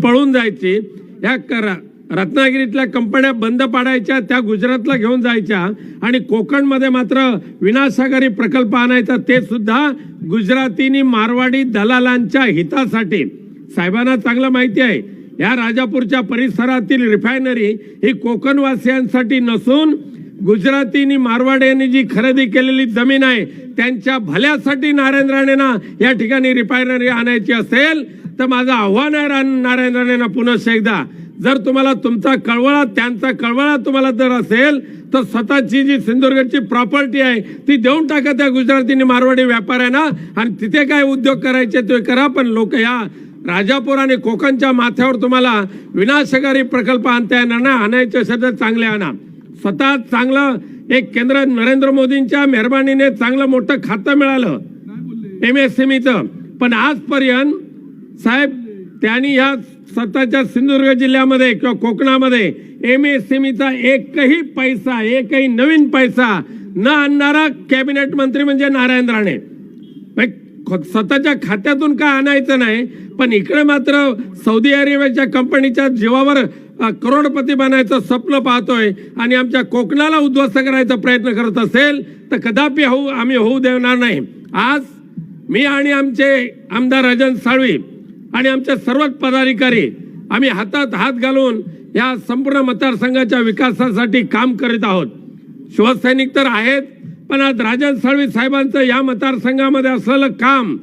पळून जायची या करा. रत्नागिरीतल्या कंपन्या बंद पाडायच्या त्या गुजरातला घेऊन जायच्या आणि कोकणमध्ये मात्र विनाशकारी प्रकल्प आणायचा ते सुद्धा गुजरातीनी मारवाडी दलालांच्या हितासाठी. साहेबांना चांगलं माहिती आहे या राजापूरच्या परिसरातील रिफायनरी ही कोकणवासियांसाठी नसून गुजरातीनी मारवाड्यांनी जी खरेदी केलेली जमीन आहे त्यांच्या भल्यासाठी नारायण राणेंना या ठिकाणी रिफायनरी आणायची असेल तर माझं आव्हान आहे रा- नारायण राणेंना पुनश्च एकदा. जर तुम्हाला तुमचा कळवळा त्यांचा कळवळा तुम्हाला जर असेल तर स्वतःची जी सिंधुदुर्गची प्रॉपर्टी आहे ती देऊन टाका त्या गुजरातीनी मारवाडी व्यापाऱ्यांना. आणि तिथे काय उद्योग करायचे ते करा पण लोक या राजापूर आणि कोकणच्या माथ्यावर तुम्हाला विनाशकारी प्रकल्प आणता येणार नाही. आणायचे असेल तर चांगले आणा. स्वतः चांगलं एक केंद्र नरेंद्र मोदींच्या मेहरबानीने चांगलं मोठं खातं मिळालं. एम एस एम पण आजपर्यंत साहेब त्यांनी ह्या स्वतःच्या सिंधुदुर्ग जिल्ह्यामध्ये किंवा कोकणामध्ये एम एस एम ईचा एकही पैसा एकही नवीन पैसा न आणणारा कॅबिनेट मंत्री म्हणजे नारायण राणे. ख- स्वतःच्या खात्यातून काय आणायचं नाही पण इकडे मात्र सौदी अरेबियाच्या कंपनीच्या जीवावर करोडपती बनायचं स्वप्न पाहतोय आणि आमच्या कोकणाला उद्ध्वस्त करायचा प्रयत्न करत असेल तर कदापि होऊ आम्ही होऊ देणार नाही. आज मी आणि आमचे आमदार राजन साळवी आणि आमच्या सर्वच पदाधिकारी आम्ही हातात हात घालून या संपूर्ण मतदारसंघाच्या विकासासाठी काम करीत आहोत. शिवसैनिक तर आहेत पण आज राजन साळवी साहेबांचं या मतदारसंघामध्ये असलेलं काम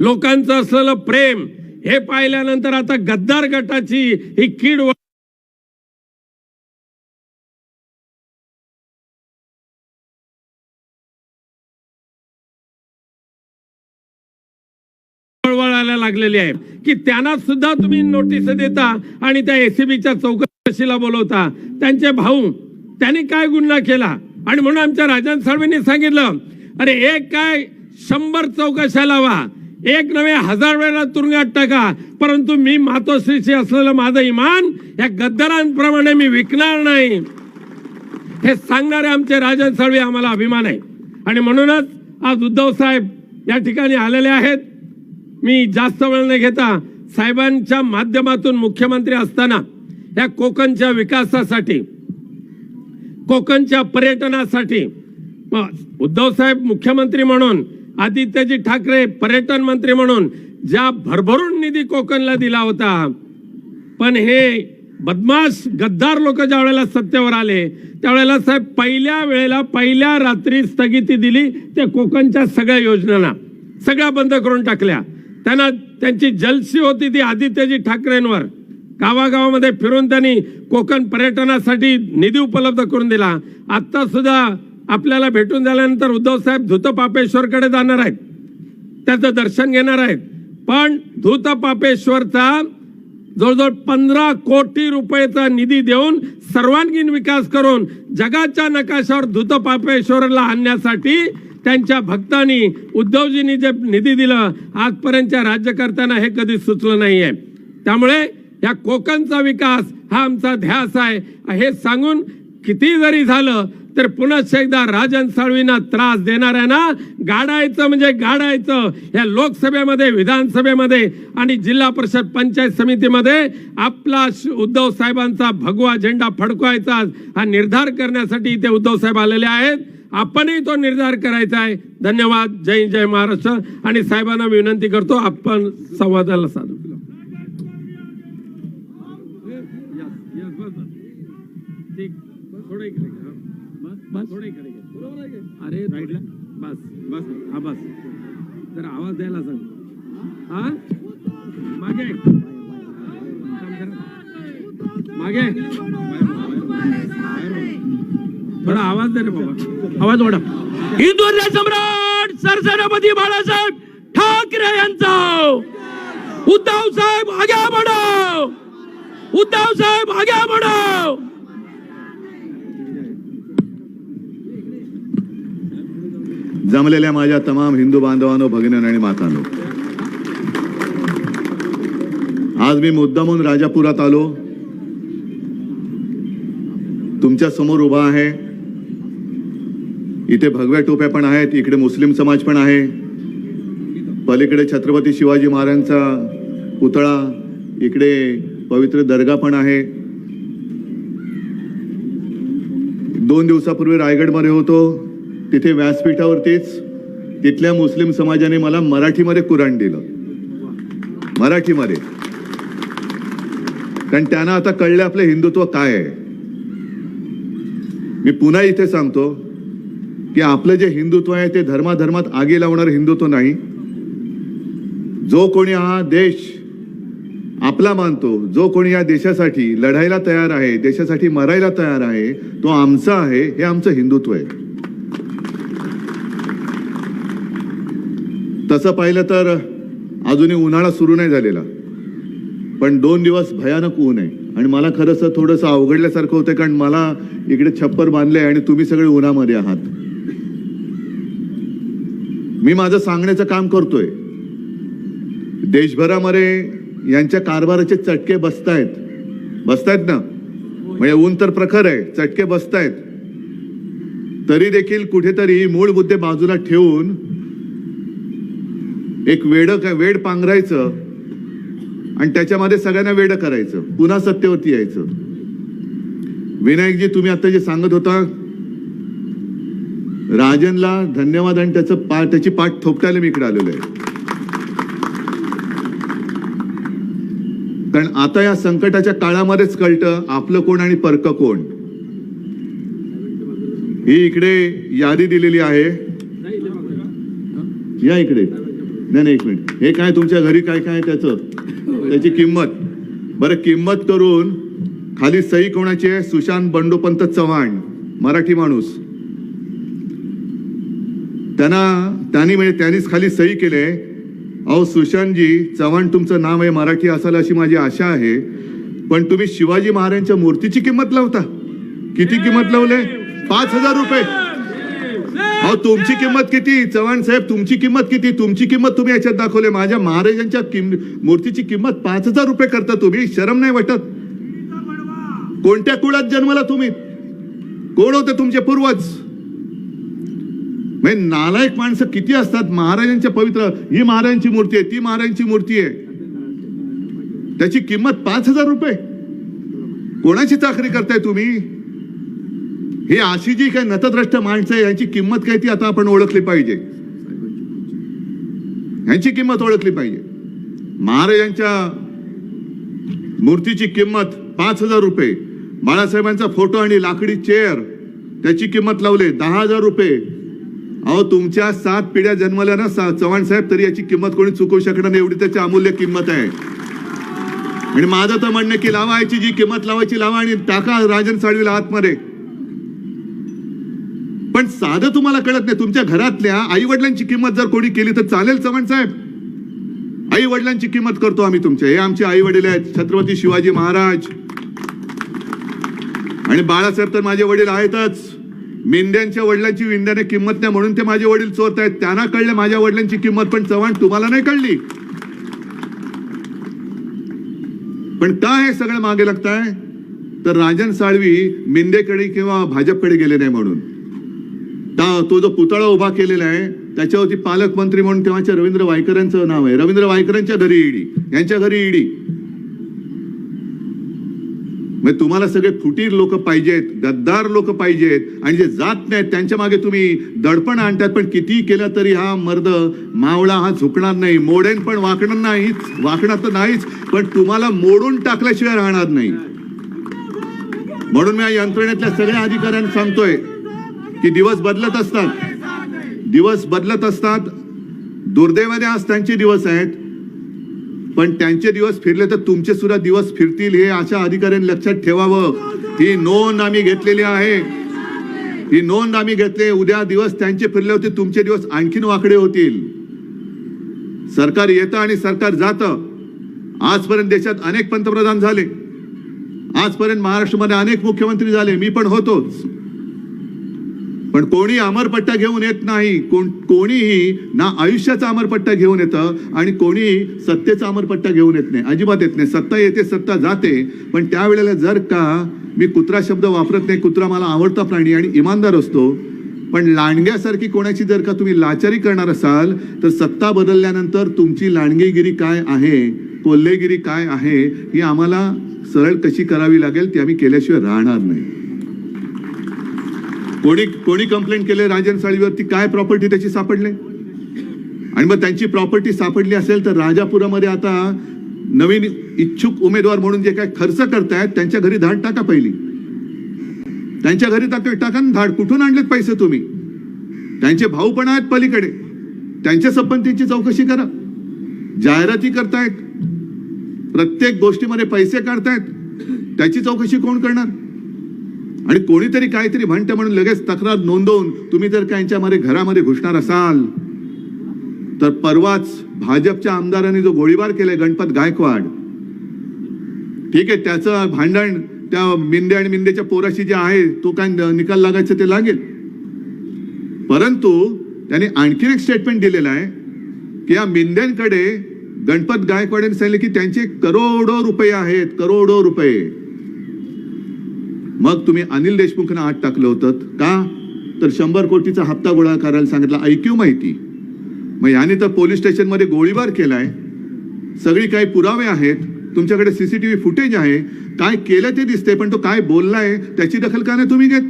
लोकांचं असलेलं प्रेम हे पाहिल्यानंतर आता गद्दार गटाची ही कीड मागलेली आहे की त्यांना सुद्धा तुम्ही नोटीस देता आणि त्या एसीबीच्या चौकशीला बोलवता. त्यांचे भाऊ त्यांनी काय गुन्हा केला? आणि म्हणून आमच्या राजन साळवेंनी सांगितलं अरे एक काय शंभर चौकशा लावा. एक नव्हे हजार वेळा तुरुंगात टाका. परंतु मी मातोश्रीशी असलेलं माझं इमान या गद्दारांप्रमाणे मी विकणार नाही. हे सांगणारे आमचे राजन साळवी आम्हाला अभिमान आहे. आणि म्हणूनच आज उद्धव साहेब या ठिकाणी आलेले आहेत. मी जास्त वेळ न घेता साहेबांच्या माध्यमातून मुख्यमंत्री असताना या कोकणच्या विकासासाठी कोकणच्या पर्यटनासाठी उद्धव साहेब मुख्यमंत्री म्हणून आदित्यजी ठाकरे पर्यटन मंत्री म्हणून ज्या भरभरून निधी कोकणला दिला होता पण हे बदमाश गद्दार लोक ज्या वेळेला सत्तेवर आले त्यावेळेला साहेब पहिल्या वेळेला पहिल्या रात्री स्थगिती दिली त्या कोकणच्या सगळ्या योजनांना सगळ्या बंद करून टाकल्या. त्यांना त्यांची जलसी होती ती आदित्यजी ठाकरेंवर. गावागावामध्ये फिरून त्यांनी कोकण पर्यटनासाठी निधी उपलब्ध करून दिला. आत्तासुद्धा सुद्धा आपल्याला भेटून झाल्यानंतर उद्धवसाहेब धुतपापेश्वरकडे जाणार आहेत. त्याचं दर्शन घेणार आहेत. पण धुतपापेश्वरचा जवळजवळ पंधरा कोटी रुपयेचा निधी देऊन सर्वांगीण विकास करून जगाच्या नकाशावर धुतपापेश्वरला आणण्यासाठी त्यांच्या भक्तांनी उद्धवजींनी जे निधी दिलं आजपर्यंतच्या राज्यकर्त्यांना हे कधी सुचलं नाहीये. त्यामुळे या कोकणचा विकास हा आमचा ध्यास आहे. हे सांगून किती जरी झालं तर पुन्हा एकदा राजन साळवींना त्रास देणाऱ्यांना गाडायचं म्हणजे गाडायचं. या लोकसभेमध्ये विधानसभेमध्ये आणि जिल्हा परिषद पंचायत समितीमध्ये आपला श- उद्धव साहेबांचा भगवा झेंडा फडकवायचा हा निर्धार करण्यासाठी इथे उद्धव साहेब आलेले आहेत. आपणही तो निर्धार करायचा आहे. धन्यवाद. जय जय महाराष्ट्र. आणि साहेबांना विनंती करतो आपण संवादाला साधू. अरे बस बस. हा बस. तर आवाज द्यायला सांग. हा? मागे. मागे. थोडा आवाज दे रे बाबा. आवाज ओढा हिंदुत्व सम्राट सरसेनापती बाळासाहेब ठाकरे यांचा. उद्धव साहेब आग्या बढो उद्धव साहेब आग्या बढो जमलेल्या माझ्या तमाम हिंदू बांधवांनो भगिनी आणि मातांनो. आज मी मुद्दामून राजापुरात आलो. तुमच्यासमोर उभा आहे. इथे भगव्या टोप्या पण आहेत इकडे मुस्लिम समाज पण आहे. पलीकडे छत्रपती शिवाजी महाराजांचा पुतळा इकडे पवित्र दर्गा पण आहे. दोन दिवसापूर्वी रायगडमध्ये होतो तिथे व्यासपीठावरतीच तिथल्या मुस्लिम समाजाने मला मराठीमध्ये कुराण दिलं. मराठीमध्ये. कारण त्यांना आता कळलं आपलं हिंदुत्व काय आहे. मी पुन्हा इथे सांगतो की आपलं जे हिंदुत्व आहे ते धर्माधर्मात आगी लावणारं हिंदुत्व नाही. जो कोणी हा देश आपला मानतो जो कोणी या देशासाठी लढायला तयार आहे देशासाठी मरायला तयार आहे तो आमचा आहे हे आमचं हिंदुत्व आहे. तसं पाहिलं तर अजूनही उन्हाळा सुरू नाही झालेला. पण दोन दिवस भयानक ऊन आहे. आणि मला खरंच थोडंसं अवघडल्यासारखं होतं कारण मला इकडे छप्पर बांधले आणि तुम्ही सगळे उन्हामध्ये आहात. मी माझं सांगण्याचं काम करतोय. देशभरामध्ये यांच्या कारभाराचे चटके बसतायत. बसतायत ना? म्हणजे ऊन तर प्रखर आहे चटके बसतायत. तरी देखील कुठेतरी मूळ मुद्दे बाजूला ठेवून एक वेड वेड पांघरायचं आणि त्याच्यामध्ये सगळ्यांना वेड करायचं. पुन्हा सत्तेवरती यायचं. विनायकजी तुम्ही आता जे सांगत होता राजनला धन्यवाद आणि त्याचं पा त्याची पाठ थोपटायला मी इकडे आलेलो आहे. कारण आता या संकटाच्या काळामध्येच कळतं आपलं कोण आणि परक कोण. ही इकडे यादी दिलेली आहे. या इकडे. नाही नाही एक मिनिट. हे काय तुमच्या घरी काय काय त्याचं? त्याची किंमत. बरं किंमत करून खाली सही कोणाची आहे? सुशांत बंडोपंत चव्हाण मराठी माणूस. त्यांना त्यांनी म्हणजे त्यांनीच खाली सही केले अहो सुशांतजी चव्हाण तुमचं नाव आहे मराठी असाल अशी माझी आशा आहे. पण तुम्ही शिवाजी महाराजांच्या मूर्तीची किंमत लावता. किती किंमत लावले पाच हजार रुपये. अहो तुमची किंमत किती? चव्हाण साहेब तुमची किंमत किती? तुमची किंमत तुम्ही याच्यात दाखवले. माझ्या महाराजांच्या किम मूर्तीची किंमत पाच हजार रुपये करता तुम्ही. शरम नाही वाटत. कोणत्या कुळात जन्मला तुम्ही? कोण होते तुमचे पूर्वज? म्हणजे नालायक माणसं किती असतात? महाराजांच्या पवित्र ही महाराजांची मूर्ती आहे ती महाराजांची मूर्ती आहे. त्याची किंमत पाच हजार रुपये. कोणाची चाकरी करताय तुम्ही? हे अशी जी काही नतद्रष्ट माणसं आहे यांची किंमत काय ती आता आपण ओळखली पाहिजे. यांची किंमत ओळखली पाहिजे. महाराजांच्या मूर्तीची किंमत पाच हजार रुपये. बाळासाहेबांचा फोटो आणि लाकडी चेअर त्याची किंमत लावले दहा हजार रुपये. अहो तुमच्या सात पिढ्या जन्मल्या ना सा- चव्हाण साहेब तरी याची किंमत कोणी चुकवू शकणार नाही एवढी त्याची अमूल्य किंमत आहे. आणि माझं तर म्हणणं की लावा याची जी किंमत लावायची लावा आणि टाका राजन साळवीला आतमध्ये. पण साधं तुम्हाला कळत नाही तुमच्या घरातल्या आई वडिलांची किंमत जर कोणी केली तर चालेल चव्हाण साहेब? आई वडिलांची किंमत करतो आम्ही तुमच्या. हे आमचे आई वडील आहेत छत्रपती शिवाजी महाराज. आणि बाळासाहेब तर माझे वडील आहेतच. मेंढ्यांच्या वडिलांची विंध्याने किंमत नाही म्हणून ते माझे वडील चोरत आहेत. त्यांना कळलं माझ्या वडिलांची किंमत पण चव्हाण तुम्हाला नाही कळली. पण का हे सगळं मागे लागताय? तर राजन साळवी मेंदेकडे किंवा भाजपकडे गेले नाही म्हणून. ता- तो जो पुतळा उभा केलेला आहे त्याच्यावरती पालकमंत्री म्हणून तेव्हाच्या रवींद्र वायकरांचं नाव आहे. रवींद्र वायकरांच्या घरी ईडी यांच्या घरी ईडी म्हणजे तुम्हाला सगळे फुटीर लोक पाहिजेत गद्दार लोक पाहिजेत आणि जे जात नाहीत त्यांच्या मागे तुम्ही दडपण आणतात. पण किती केलं तरी हा मर्द मावळा हा झुकणार नाही. मोडेन पण वाकणार नाहीच वाकणार तर नाहीच पण तुम्हाला मोडून टाकल्याशिवाय राहणार नाही. म्हणून मी या यंत्रणेतल्या सगळ्या अधिकाऱ्यांना सांगतोय की दिवस बदलत असतात. दिवस बदलत असतात. दुर्दैवाने आज त्यांचे दिवस आहेत. पण त्यांचे दिवस फिरले तर तुमचे सुद्धा दिवस फिरतील हे अशा अधिकाऱ्यांनी लक्षात ठेवावं. ही नोंद आम्ही घेतलेली आहे. ही नोंद आम्ही घेतले. उद्या दिवस त्यांचे फिरले होते तुमचे दिवस आणखीन वाकडे होतील. सरकार येतं आणि सरकार जातं. आजपर्यंत देशात अनेक पंतप्रधान झाले. आजपर्यंत महाराष्ट्रामध्ये अनेक मुख्यमंत्री झाले. मी पण होतोच. पण कोणी अमरपट्टा घेऊन येत नाही. कोण कोणीही ना आयुष्याचा अमरपट्टा घेऊन येतं आणि कोणी सत्तेचा अमरपट्टा घेऊन येत नाही. अजिबात येत नाही. सत्ता येते सत्ता जाते. पण त्यावेळेला जर का मी कुत्रा शब्द वापरत नाही कुत्रा मला आवडता प्राणी आणि इमानदार असतो पण लांडग्यासारखी कोणाची जर का तुम्ही लाचारी करणार असाल तर सत्ता बदलल्यानंतर तुमची लांडगेगिरी काय आहे कोल्हेगिरी काय आहे ही आम्हाला सरळ कशी करावी लागेल ती आम्ही केल्याशिवाय राहणार नाही. कोणी कोणी कंप्लेंट केले राजन साळीवरती काय प्रॉपर्टी त्याची सापडले? आणि मग त्यांची प्रॉपर्टी सापडली असेल तर राजापुरामध्ये आता नवीन इच्छुक उमेदवार म्हणून जे काय खर्च करतायत त्यांच्या घरी धाड टाका पहिली. त्यांच्या घरी टाका टाका धाड. कुठून आणलेत पैसे तुम्ही? त्यांचे भाऊ पण आहेत पलीकडे. त्यांच्या संपत्तीची चौकशी करा. जाहिराती करतायत. प्रत्येक गोष्टीमध्ये पैसे काढतायत. त्याची चौकशी कोण करणार? आणि कोणीतरी काहीतरी म्हणतं म्हणून लगेच तक्रार नोंदवून तुम्ही जर का यांच्यामध्ये घरामध्ये घुसणार असाल तर परवाच भाजपच्या आमदारांनी जो गोळीबार केलाय गणपत गायकवाड ठीक आहे त्याचं भांडण त्या मिंदे आणि मिंदेच्या पोराशी जे आहे तो काय निकाल लागायचं ते लागेल. परंतु त्यांनी आणखीन एक स्टेटमेंट दिलेलं आहे की या मिंद्यांकडे गणपत गायकवाड यांनी सांगितले की त्यांचे करोडो रुपये आहेत करोडो रुपये. मग तुम्ही अनिल देशमुखनं आत टाकलं होतं. का? तर शंभर कोटीचा हप्ता गोळा करायला सांगितला. ऐक्यू माहिती. मग याने तर पोलीस स्टेशनमध्ये गोळीबार केलाय. सगळी काही पुरावे आहेत. तुमच्याकडे C C T V footage आहे. काय केलं ते दिसते पण तो काय बोललाय त्याची दखल का नाही तुम्ही घेत?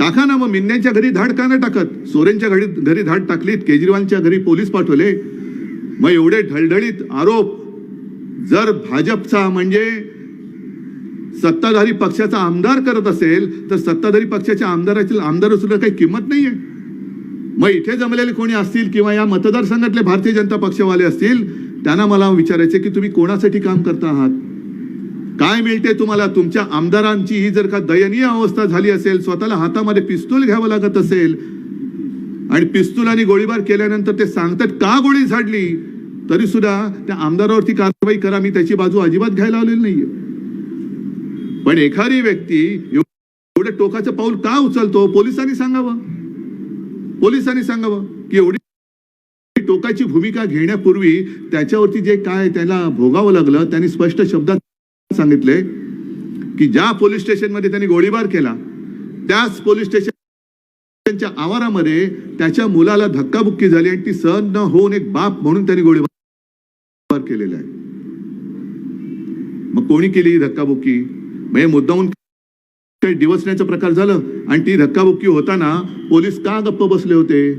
टाका ना मग मिन्यांच्या घरी धाड का नाही टाकत? सोरेनच्या घरी घरी धाड टाकलीत केजरीवालच्या घरी पोलीस पाठवले. मग एवढे ढळढळीत आरोप. जर भाजपचा म्हणजे सत्ताधारी पक्षाचा आमदार करत असेल तर सत्ताधारी पक्षाच्या आमदाराची आमदार सुद्धा काही किंमत नाही आहे मग इथे जमलेले कोणी असतील किंवा या मतदारसंघातले भारतीय जनता पक्षवाले असतील त्यांना मला विचारायचे की तुम्ही कोणासाठी काम करता आहात? काय मिळते तुम्हाला? तुमच्या आमदारांची ही जर का दयनीय अवस्था झाली असेल स्वतःला हातामध्ये पिस्तूल घ्यावं लागत असेल आणि पिस्तुलाने गोळीबार केल्यानंतर ते सांगतात का गोळी झाडली? तरी सुद्धा त्या आमदारावरती कारवाई करा मी त्याची बाजू अजिबात घ्यायला आलेली नाहीये. पण एखादी व्यक्ती एवढं टोकाचं पाऊल का उचलतो? पोलिसांनी सांगावं. पोलिसांनी सांगावं की एवढी टोकाची भूमिका घेण्यापूर्वी त्याच्यावरती जे काय त्याला भोगावं लागलं त्यांनी स्पष्ट शब्दात सांगितले की ज्या पोलीस स्टेशनमध्ये त्यांनी गोळीबार केला त्याच पोलीस स्टेशनच्या आवारामध्ये त्याच्या मुलाला धक्काबुक्की झाली आणि ती सहन न होऊन एक बाप म्हणून त्यांनी गोळीबार केलेला आहे. मग कोणी केली धक्काबुक्की? म्हणजे मुद्दाहून काही दिवसण्याचा प्रकार झालं आणि ती धक्काबुक्की होताना पोलीस का गप्प बसले होते?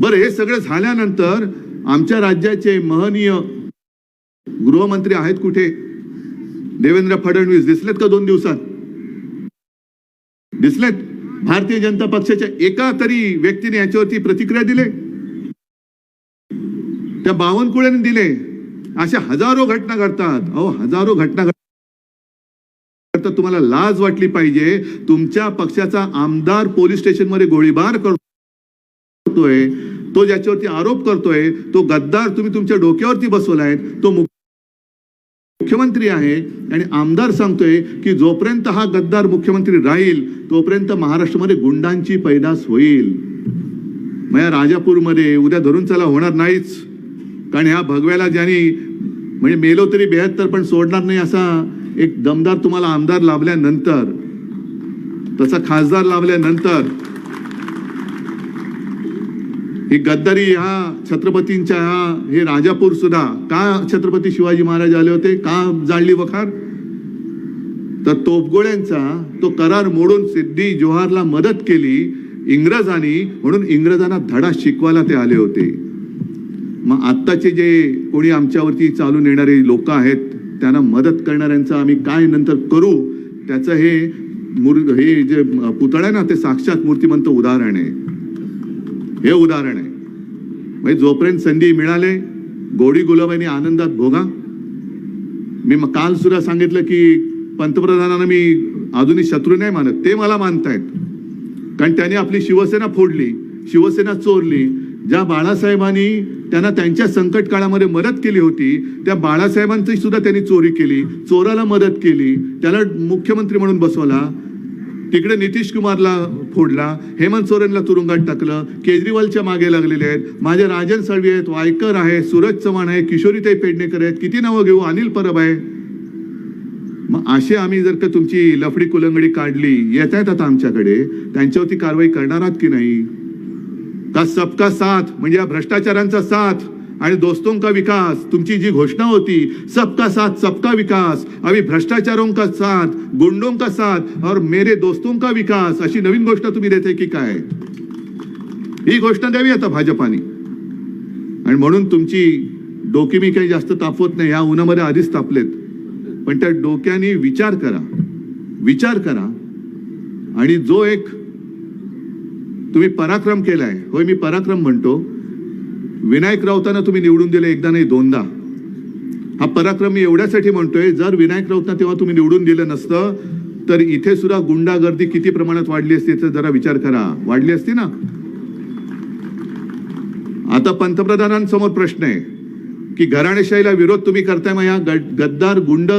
बरं हे सगळं झाल्यानंतर आमच्या राज्याचे महनीय गृहमंत्री आहेत कुठे? देवेंद्र फडणवीस. दिसलेत का दोन दिवसात? दिसलेत. भारतीय जनता पक्षाच्या एका तरी व्यक्तीने याच्यावरती प्रतिक्रिया दिले. त्या बावनकुळेने दिले. अशा हजारो घटना घडतात. अहो हजारो घटना घडतात. तुम्हाला लाज वाटली पाहिजे. तुमच्या पक्षाचा आमदार पोलीस स्टेशनमध्ये गोळीबार करतोय तो ज्याच्यावरती आरोप करतोय तो गद्दार तुम्ही तुमच्या डोक्यावरती बसवलाय तो मुख्यमंत्री आहे. आणि आमदार सांगतोय की जोपर्यंत हा गद्दार मुख्यमंत्री राहील तोपर्यंत महाराष्ट्रामध्ये गुंडांची पैदास होईल. माझ्या राजापूरमध्ये उद्या धरून चला होणार नाहीच. कारण ह्या भगव्याला ज्यांनी म्हणजे मेलो तरी बेहत्तर पण सोडणार नाही असा एक दमदार तुम्हाला आमदार लाभल्यानंतर तसा खासदार लाभल्यानंतर ही गद्दारी ह्या छत्रपतींच्या ह्या हे राजापूर सुद्धा का छत्रपती शिवाजी महाराज आले होते का जाळली वखार? तर तोपगोळ्यांचा तो करार मोडून सिद्धी जोहारला मदत केली इंग्रजांनी म्हणून इंग्रजांना धडा शिकवायला ते आले होते. मग आत्ताचे जे कोणी आमच्यावरती चालून येणारे लोक आहेत त्यांना मदत करणाऱ्यांचं आम्ही काय नंतर करू त्याचं हे मूर् हे जे पुतळा आहे ना ते साक्षात मूर्तिमंत उदाहरण आहे. हे उदाहरण आहे. म्हणजे जोपर्यंत संधी मिळाले गोडी गुलाबाने आनंदात भोगा. मी मग काल सुद्धा सांगितलं की पंतप्रधानांना मी अजूनही शत्रू नाही मानत ते मला मानतायत. कारण त्यांनी आपली शिवसेना फोडली शिवसेना चोरली ज्या बाळासाहेबांनी त्यांना त्यांच्या संकट काळामध्ये मदत केली होती त्या बाळासाहेबांची सुद्धा त्यांनी चोरी केली चोराला मदत केली. त्याला मुख्यमंत्री म्हणून बसवला. तिकडे नितीश कुमारला फोडला. हेमंत सोरेनला तुरुंगात टाकलं. केजरीवालच्या मागे लागलेले आहेत. माझे राजन साळवी आहेत वायकर आहे सूरज चव्हाण आहे किशोरीताई पेडणेकर आहेत. किती नावं घेऊ? अनिल परब आहे. मग असे आम्ही जर का तुमची लफडी कुलंगडी काढली येत आहेत आता आमच्याकडे. त्यांच्यावरती कारवाई करणार आहात की नाही? का सबका साथ म्हणजे या भ्रष्टाचारांचा साथ आणि दोस्तों का विकास तुमची जी घोषणा होती सबका साथ सबका विकास अभी भ्रष्टाचारों का साथ गुंडों का साथ और मेरे दोस्तों का विकास अशी नवीन घोषणा तुम्ही देते की काय? ही घोषणा द्यावी आता भाजपाने. आणि म्हणून तुमची डोकी मी काही जास्त तापवत नाही या उन्हामध्ये आधीच तापलेत. पण त्या डोक्याने विचार करा. विचार करा. आणि जो एक तुम्ही पराक्रम केलाय. होय मी पराक्रम म्हणतो. विनायक राऊतांना तुम्ही निवडून दिले एकदा नाही दोनदा. हा पराक्रम मी एवढ्यासाठी म्हणतोय जर विनायक राऊतना तेव्हा तुम्ही निवडून दिलं नसतं तर इथे सुद्धा गुंडागर्दी किती प्रमाणात वाढली असती याचा जरा विचार करा. वाढली असती ना? आता पंतप्रधानांसमोर प्रश्न आहे की घराणेशाहीला विरोध तुम्ही करताय मग या गद्दार गुंड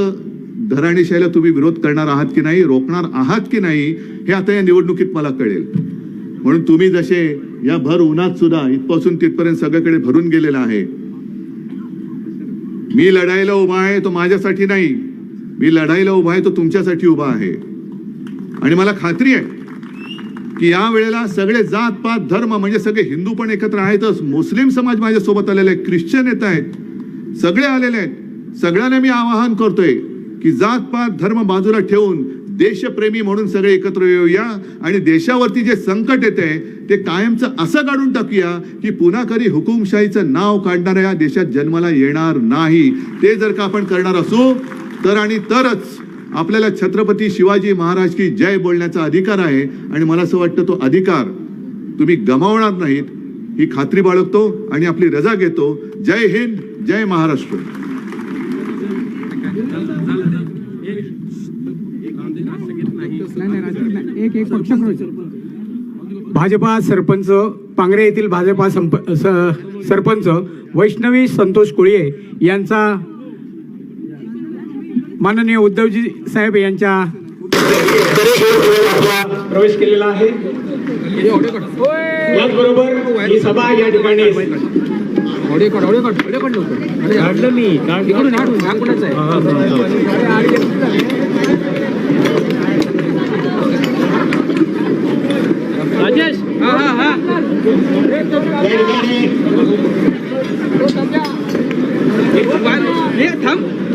घराणेशाहीला तुम्ही विरोध करणार आहात की नाही रोखणार आहात की नाही हे आता या निवडणुकीत मला कळेल. म्हणून तुम्ही जसे या भर उन्हात सुद्धा इथपासून तिथपर्यंत सगळीकडे भरून गेलेला आहे. मी लढाईला उभा आहे तो माझ्यासाठी नाही. मी लढाईला उभा आहे तो तुमच्यासाठी उभा आहे. आणि मला खात्री आहे की या वेळेला सगळे जात पात धर्म म्हणजे सगळे हिंदू पण एकत्र आहेतच. मुस्लिम समाज माझ्यासोबत आलेले आहे ख्रिश्चन येत आहेत. सगळे आलेले आहेत. सगळ्यांना मी आवाहन करतोय की जात पात धर्म बाजूला ठेवून देशप्रेमी म्हणून सगळे एकत्र येऊया आणि देशावरती जे संकट येते ते कायमचं असं काढून टाकूया की पुन्हा कधी हुकुमशाहीचं नाव काढणाऱ्या या देशात जन्माला येणार नाही. ते जर का आपण करणार असू तर आणि तरच आपल्याला छत्रपती शिवाजी महाराज की जय बोलण्याचा अधिकार आहे. आणि मला असं वाटतं तो अधिकार तुम्ही गमावणार नाहीत. ही खात्री बाळगतो आणि आपली रजा घेतो. जय हिंद जय महाराष्ट्र. एक एक पक्ष भाजपा सरपंच पांगरे येथील भाजपा संप सरपंच वैष्णवी संतोष कोळी यांचा माननीय उद्धवजी साहेब यांच्या प्रवेश केलेला आहे. याचबरोबर ही सभा या ठिकाणी राजेश थांब.